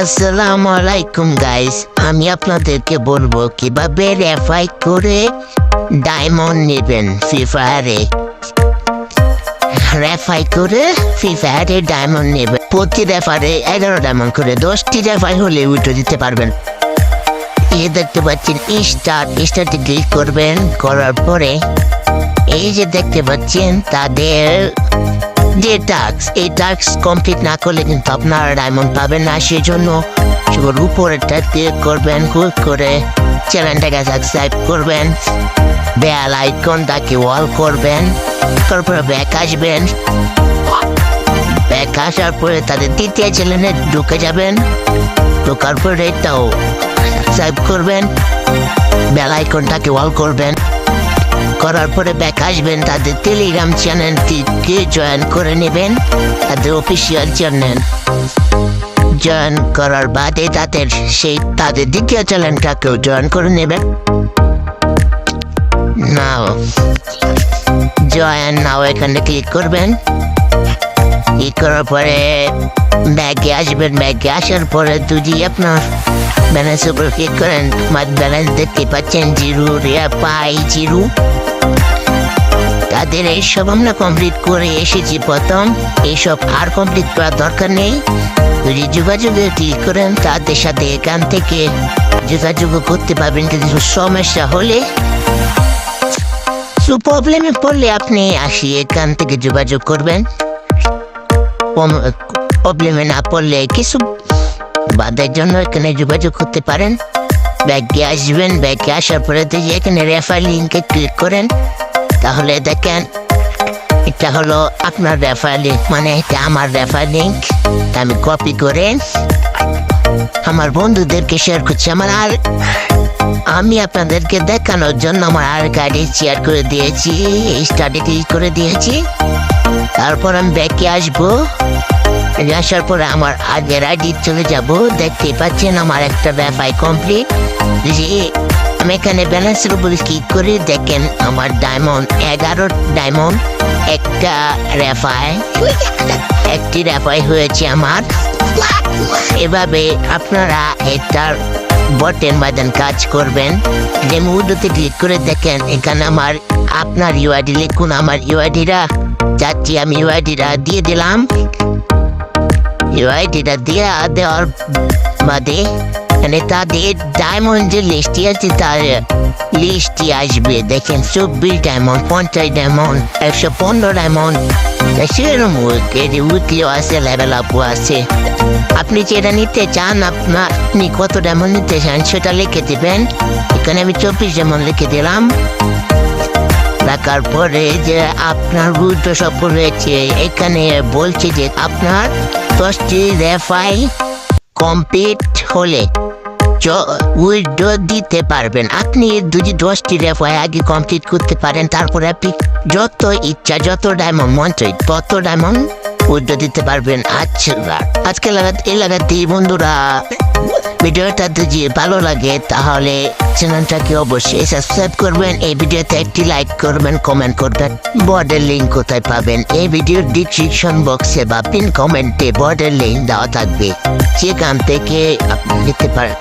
আসসালামু আলাইকুম গাইস আমি আপনাদেরকে বলব কীভাবে রেফাই করে ডায়মন্ড নেবেন ফ্রি ফায়ারে রেফাই করে ফ্রি ফায়ারে ডায়মন্ড নেবেন। প্রতি রেফারে এগারো ডায়মন্ড করে দশটি রেফাই হলে উঠে দিতে পারবেন। এই দেখতে পাচ্ছেন স্টার স্টারটি ক্লিক করবেন, করার পরে এই যে দেখতে পাচ্ছেন, তাদের যে টাস্ক এই টাস্ক কমপ্লিট না করলে কিন্তু আপনারা ডায়মন্ড পাবেন না। সেই সেজন্য সবার উপরেরটা ক্লিক করবেন ক্লিক করে চ্যানেলটাকে সাবস্ক্রাইব করবেন। বেল আইকনটাকে ওয়াল করবেন, তারপরে ব্যাক আসবেন। ব্যাক আসার পরে তাদের দ্বিতীয় চ্যানেলে ঢুকে যাবেন। ঢোকার পরে এটাও সাবস্ক্রাইব করবেন। বেল আইকনটাকে ওয়াল করবেন। করার পরে ব্যাক আসবেন, তাদের টেলিগ্রাম চ্যানেলটিকে জয়েন করে নেবেন? তাদের অফিসিয়াল চ্যানেল জয়েন করার বাদে তাদের সেই তাদের দ্বিতীয় চ্যানেলটাকেও জয়েন করে নেবেন। নাও জয়েন নাও এখানে ক্লিক করবেন। ক্লিক করার পরে ব্যাগে আসবেন। ব্যাগে আসার পরে যদি আপনার ব্যালেন্স উপর ক্লিক করেন আমার ব্যালেন্স দেখতে পাচ্ছেন, জিরো, রিয়া, পাই, জিরো। তাদের এইসব আমরা কমপ্লিট করে এসেছি প্রথম। এইসব আর কমপ্লিট করার দরকার নেই। যদি যোগাযোগে ক্লিক করেন, তাদের সাথে এখান থেকে যোগাযোগ করতে পারবেন। কিছু সমস্যা হলে প্রবলেমে পড়লে আপনি আসি, এখান থেকে যোগাযোগ করবেন। প্রবলেমে না পড়লে কিছু বাদের জন্য এখানে যোগাযোগ করতে পারেন। ব্যাগে আসবেন, ব্যাগে আসার পরে এখানে রেফার লিঙ্কে ক্লিক করেন। তাহলে দেখেন, এটা হলো আপনার রেফার লিঙ্ক মানে এটা আমার রেফার লিঙ্ক আমি কপি করে আমার বন্ধুদেরকে শেয়ার করছি। আমার আর আমি আপনাদেরকে দেখানোর জন্য আমার আর গাড়ি শেয়ার করে দিয়েছি স্টাডি ক্লিক করে দিয়েছি। তারপর আমি ব্যাকে আসব। আসার পরে আমার আগের আইডি চলে যাব। দেখতে পাচ্ছেন আমার একটা ব্যাপার কমপ্লিট আমি এখানে ব্যালেন্সের উপরে ক্লিক করে দেখেন আমার ডায়মন্ড এগারো ডায়মন্ড একটা রেফায় একটি রেফাই হয়েছে আমার। এভাবে আপনারা এটার বটেন বাদন কাজ করবেন। যে মুহূর্তে ক্লিক করে দেখেন, এখানে আমার আপনার ইউআইডি লিখুন, আমার ইউআইডিরা যাচ্ছি আমি ইউআইডিরা দিয়ে দিলাম। ইউআইডিটা দিয়ে দেওয়ার বাদে মানে তাদের ডায়মন্ড যে লিস্টটি আছে তার লিস্টটি আসবে। দেখেন, চব্বিশ ডায়মন্ড পঞ্চাশ ডায়মন্ড একশো পনেরো ডায়মন্ড সেরকম উইকলিও আছে লেভেল আপও আছে। আপনি যেটা নিতে চান? আপনার আপনি কত ডায়মন্ড নিতে চান সেটা লিখে দেবেন। এখানে আমি চব্বিশ ডায়মন্ড লিখে দিলাম। রাখার পরে যে আপনার গুরুত্ব সফল হয়েছে এখানে বলছে যে আপনার দশটি রেফাই কমপ্লিট হলে উইড্রো দিতে পারবেন। আপনি যদি দশটি রেফাই আগে কমপ্লিট করতে পারেন, তারপরে আপনি যত ইচ্ছা, যত ডায়মন্ড মন তত ডায়মন্ড উইড্রো দিতে পারবেন। আচ্ছা আজকে লাগাত, এই লাগাতেই বন্ধুরা, ভিডিওটা যদি ভালো লাগে, তাহলে চ্যানেলটাকে অবশ্যই সাবস্ক্রাইব করবেন। এই ভিডিওতে একটি লাইক করবেন কমেন্ট করবেন বর্ডের লিঙ্ক কোথায় পাবেন? এই ভিডিওর ডিসক্রিপশন বক্সে বা পিন কমেন্টে বর্ডের লিঙ্ক দেওয়া থাকবে। সেখান থেকে আপনি নিতে পারেন